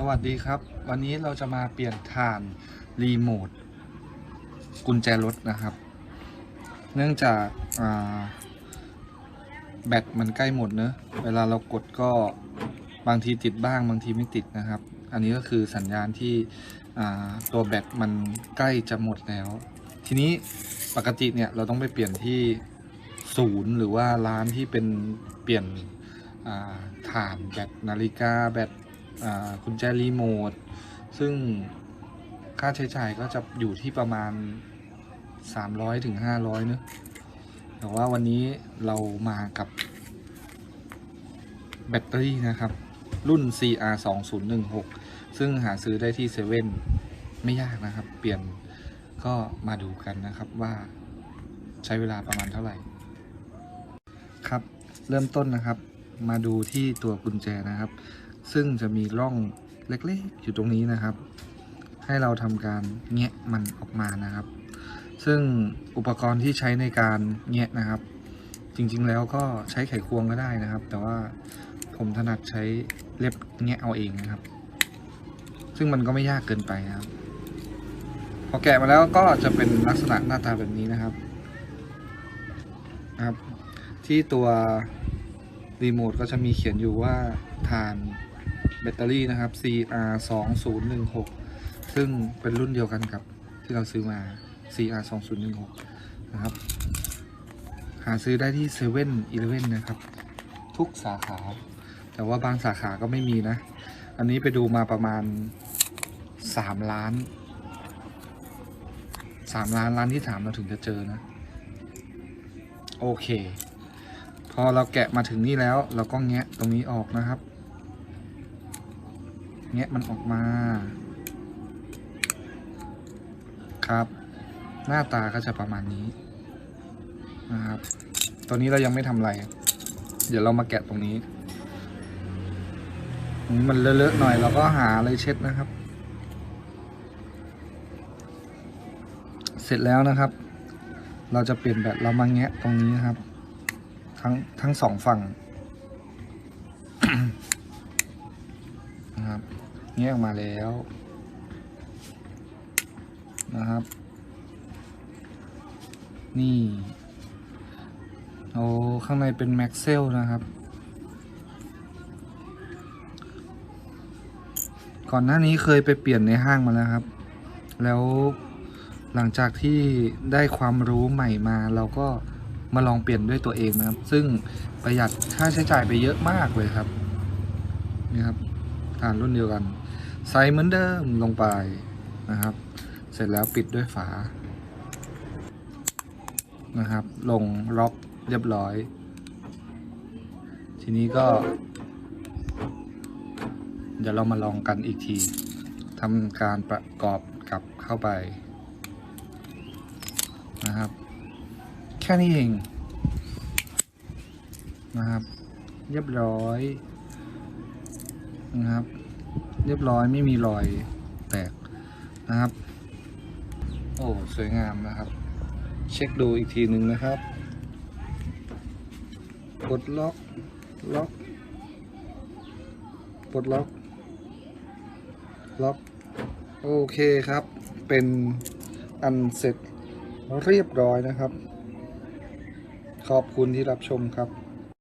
สวัสดีครับ วันนี้เราจะมาเปลี่ยนฐานรีโมทกุญแจรถนะครับ เนื่องจากาแบตมันใกล้หมดเนอะเวลาเรากดก็บางทีติดบ้างบางทีไม่ติดนะครับ อันนี้ก็คือสัญญาณที่ตัวแบตมันใกล้จะหมดแล้ว ทีนี้ปกติเนี่ยเราต้องไปเปลี่ยนที่ศูนย์หรือว่าร้านที่เป็นเปลี่ยนอ่าฐานแบตนาฬิกาแบต กุญแจรีโมท ซึ่งค่าใช้จ่ายก็จะอยู่ที่ประมาณ 300ถึง500เนอะแต่ว่าวันนี้เรามากับแบตเตอรี่นะครับ รุ่น CR 2 0 1 6ซึ่งหาซื้อได้ที่เซเว่นไม่ยากนะครับ เปลี่ยนก็มาดูกันนะครับว่าใช้เวลาประมาณเท่าไหร่ ครับ เริ่มต้นนะครับ มาดูที่ตัวกุญแจนะครับ ซึ่งจะมีร่องเล็กๆอยู่ตรงนี้นะครับ ให้เราทำการแงะมันออกมานะครับ ซึ่งอุปกรณ์ที่ใช้ในการแงะนะครับ จริงๆแล้วก็ใช้ไขควงก็ได้นะครับ แต่ว่าผมถนัดใช้เล็บแงะเอาเองนะครับ ซึ่งมันก็ไม่ยากเกินไปนะครับ พอแกะมาแล้วก็จะเป็นลักษณะหน้าตาแบบนี้นะครับนะครับ ที่ตัวรีโมทก็จะมีเขียนอยู่ว่าทาน แบตเตอรี่นะครับ CR 2 0 1 6ซึ่งเป็นรุ่นเดียวกันกับที่เราซื้อมา CR 2 0 1 6นะครับ หาซื้อได้ที่7 e เ e ่ e อนะครับ ทุกสาขา แต่ว่าบางสาขาก็ไม่มีนะ อันนี้ไปดูมาประมาณ 3 ล้าน 3 ล้าน ล้านที่ 3 เราถึงจะเจอนะ โอเค พอเราแกะมาถึงนี่แล้ว เราก็แงะตรงนี้ออกนะครับ แงะมันออกมา ครับ หน้าตาก็จะประมาณนี้นะครับตัวนี้เรายังไม่ทำอะไร เดี๋ยวเรามาแกะตรงนี้มมันเลอะๆหน่อยเราก็หาอะไรเช็ดนะครับ เสร็จแล้วนะครับ เราจะเปลี่ยนแบตเรามาแงะตรงนี้นะครับ ทั้งทั้งสองฝั่ง นะครับ แงะออกมาแล้วนะครับ นี่โอ้ข้างในเป็นแม็กเซลนะครับ ก่อนหน้านี้เคยไปเปลี่ยนในห้างมาแล้วครับ แล้วหลังจากที่ได้ความรู้ใหม่มาเราก็มาลองเปลี่ยนด้วยตัวเองนะครับ ซึ่งประหยัดค่าใช้จ่ายไปเยอะมากเลยครับ นี่ครับฐานรุ่นเดียวกัน ใส่เหมือนเดิมลงไปนะครับ เสร็จแล้วปิดด้วยฝานะครับ ลงล็อกเรียบร้อย ทีนี้ก็ เดี๋ยวเรามาลองกันอีกทีทำการประกอบกลับเข้าไปนะครับ แค่นี้เองนะครับ เรียบร้อยนะครับ เรียบร้อยไม่มีรอยแตกนะครับ โอ้สวยงามนะครับ เช็คดูอีกทีหนึ่งนะครับกดล็อกล็อกปลดล็อกล็อกโอเคครับ เป็นอันเสร็จเรียบร้อยนะครับ ขอบคุณที่รับชมครับ